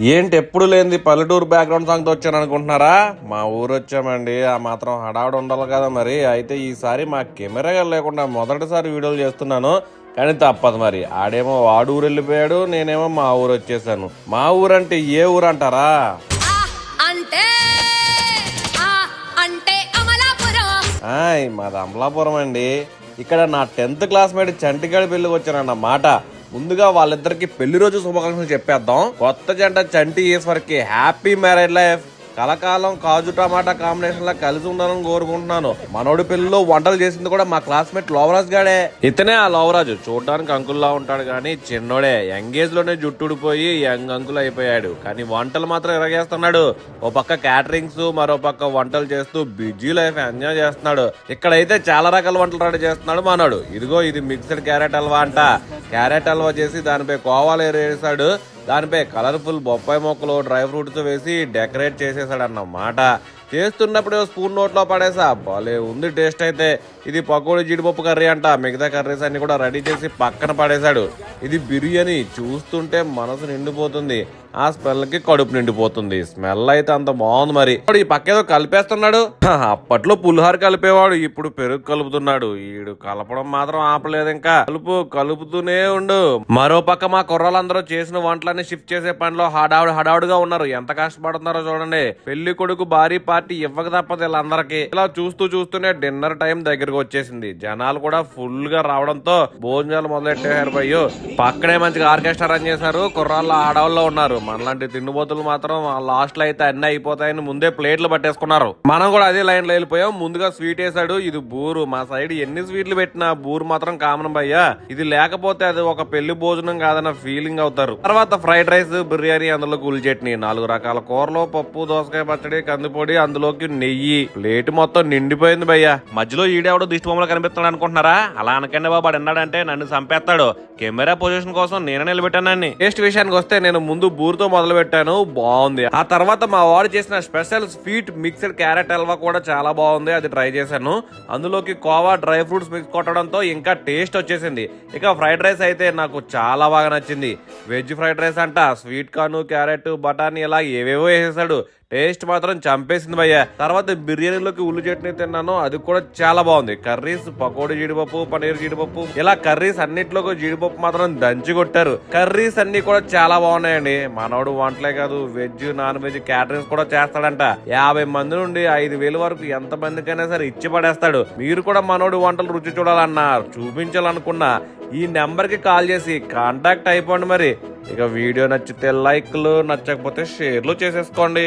ఏంటి ఎప్పుడు లేనిది పల్లెటూరు బ్యాక్గ్రౌండ్ సాంగ్తో వచ్చాను అనుకుంటున్నారా? మా ఊరు వచ్చామండి. ఆ మాత్రం హడావుడి ఉండాలి కదా మరి. అయితే ఈసారి మా కెమెరా లేకుండా మొదటిసారి వీడియోలు చేస్తున్నాను. కానీ తప్పదు మరి. ఆడేమో వాడు ఊరు వెళ్ళిపోయాడు నేనేమో మా ఊరు వచ్చేసాను. మా ఊరు అంటే ఏ ఊరు అంటారా? అంటే మాది అమలాపురం అండి. ఇక్కడ నా టెన్త్ క్లాస్మేట్ చంటిగాడి పెళ్ళికి వచ్చానన్న మాట. ముందుగా వాళ్ళిద్దరికి పెళ్ళి రోజు శుభాకాంక్షలు చెప్పేద్దాం. కొత్త జంట చంటి ఈశ్వర్కి హ్యాపీ మ్యారేజ్ లైఫ్. కలకాలం కాజు టమాటా కాంబినేషన్ లా కలిసి ఉండాలని కోరుకుంటున్నాను. మనోడి పెళ్ళిలో వంటలు చేసింది కూడా మా క్లాస్మేట్ లోవరాజ్ గాడే. ఇతనే ఆ లోవరాజు. చూడడానికి అంకుల్లా ఉంటాడు కానీ చిన్నోడే. యంగేజ్లోనే జుట్టుడిపోయి యంగ్ అంకుల్ అయిపోయాడు. కానీ వంటలు మాత్రం ఎరగేస్తున్నాడు. ఓ పక్క క్యాటరింగ్స్ మరో పక్క వంటలు చేస్తూ బిజీ లైఫ్ ఎంజాయ్ చేస్తున్నాడు. ఇక్కడైతే చాలా రకాల వంటలు రెడీ చేస్తున్నాడు మనోడు. ఇదిగో ఇది మిక్స్డ్ క్యారెట్ హల్వా అంట. క్యారెట్ హల్వా చేసి దానిపై కోవాలు వేసాడు దానిపై కలర్ఫుల్ బొప్పాయి మొక్కలు డ్రై ఫ్రూట్స్ వేసి డెకరేట్ చేసేసాడు అన్నమాట చేస్తున్నప్పుడే స్పూన్ నోట్లో పడేసా. భలే ఉంది టేస్ట్ అయితే. ఇది పకోడీ జీడిపప్పు కర్రీ అంట. మిగతా కర్రీస్ అన్ని కూడా రెడీ చేసి పక్కన పడేశాడు. ఇది బిర్యానీ. చూస్తుంటే మనసు నిండిపోతుంది. ఆ స్మెల్కి కడుపు నిండిపోతుంది. స్మెల్ అయితే అంత బాగుంది మరి. ఇప్పుడు ఈ పక్క ఏదో కలిపేస్తున్నాడు. అప్పట్లో పులిహార కలిపేవాడు. ఇప్పుడు పెరుగు కలుపుతున్నాడు. ఈడు కలపడం మాత్రం ఆపలేదు ఇంకా. కలుపు కలుపుతూనే ఉండు. మరో పక్క మా కుర్రాళ్ళందరూ చేసిన వంటలన్నీ షిఫ్ట్ చేసే పనిలో హడావుడు హడావుడుగా ఉన్నారు. ఎంత కష్టపడుతున్నారో చూడండి. పెళ్ళి కొడుకు భారీ పార్టీ ఇవ్వక తప్పదు వీళ్ళందరికీ ఇలా చూస్తూ చూస్తూనే డిన్నర్ టైం దగ్గరకు వచ్చేసింది. జనాలు కూడా ఫుల్గా రావడంతో భోజనాలు మొదలెట్టేశారు భయ్యో. పక్కనే మంచిగా ఆర్కెస్ట్రా రన్ చేశారు. కుర్రాళ్ళు ఆడవాళ్ళు ఉన్నారు. మనలాంటి తిండిపోతులు మాత్రం లాస్ట్లో అయితే అన్ని అయిపోతాయని ముందే ప్లేట్లు పట్టేసుకున్నారు. మనం కూడా అదే లైన్లో వెళ్ళిపోయాం. ముందుగా స్వీట్ వేసాడు ఇది బూరు. మా సైడ్ ఎన్ని స్వీట్లు పెట్టినా బూరు మాత్రం కామన్ భయ్యా. ఇది లేకపోతే అది ఒక పెళ్ళి భోజనం కాదన్న ఫీలింగ్ అవుతారు. తర్వాత ఫ్రైడ్ రైస్ బిర్యానీ అందులో గుల్ చట్నీ నాలుగు రకాల కూరలు పప్పు దోసకాయ పచ్చడి కందిపొడి అందులోకి నెయ్యి. ప్లేట్ మొత్తం నిండిపోయింది భయ్యా. మధ్యలో ఈడెవడో దిష్టి బొమ్మలు కనిపిస్తున్నాడు అనుకుంటున్నారా? అలా అనకండి బాబు అన్నాడంటే నన్ను చంపేస్తాడు. కెమెరా పొజిషన్ కోసం నేనే నిలబెట్టానని టేస్ట్ విషయానికి వస్తే నేను ముందు బూరుతో మొదలు పెట్టాను బాగుంది. ఆ తర్వాత మా వాడు చేసిన special sweet mixed carrot halwa కూడా చాలా బాగుంది. అది ట్రై చేశాను. అందులోకి కోవా డ్రై ఫ్రూట్స్ మిక్స్ కొట్టడంతో ఇంకా టేస్ట్ వచ్చేసింది. ఇక ఫ్రైడ్ రైస్ అయితే నాకు చాలా బాగా నచ్చింది. వెజ్ ఫ్రైడ్ రైస్ అంట స్వీట్ కార్న్ క్యారెట్ బఠానీ ఇలా ఏవేవో వేసేసాడు. టేస్ట్ మాత్రం చంపేసింది భయ్య తర్వాత బిర్యానీలోకి ఉల్లి చట్నీ తిన్నాను అది కూడా చాలా బాగుంది. కర్రీస్ పకోడీ జీడిపప్పు పనీర్ జీడిపప్పు ఇలా కర్రీస్ అన్నిట్లోకి జీడిపప్పు మాత్రం దంచి కొట్టారు. కర్రీస్ అన్ని కూడా చాలా బాగున్నాయండి. మనోడు వంటలే కాదు వెజ్ నాన్ వెజ్ క్యాటరింగ్స్ కూడా చేస్తాడంట. యాభై మంది నుండి ఐదు వేలు వరకు ఎంత మందికైనా సరే ఇచ్చి పడేస్తాడు. మీరు కూడా మనోడు వంటలు రుచి చూడాలన్నా చూపించాలనుకున్నా ఈ నెంబర్కి కాల్ చేసి కాంటాక్ట్ అయిపోండి మరి. ఇక వీడియో నచ్చితే లైక్లు నచ్చకపోతే షేర్లు చేసేసుకోండి.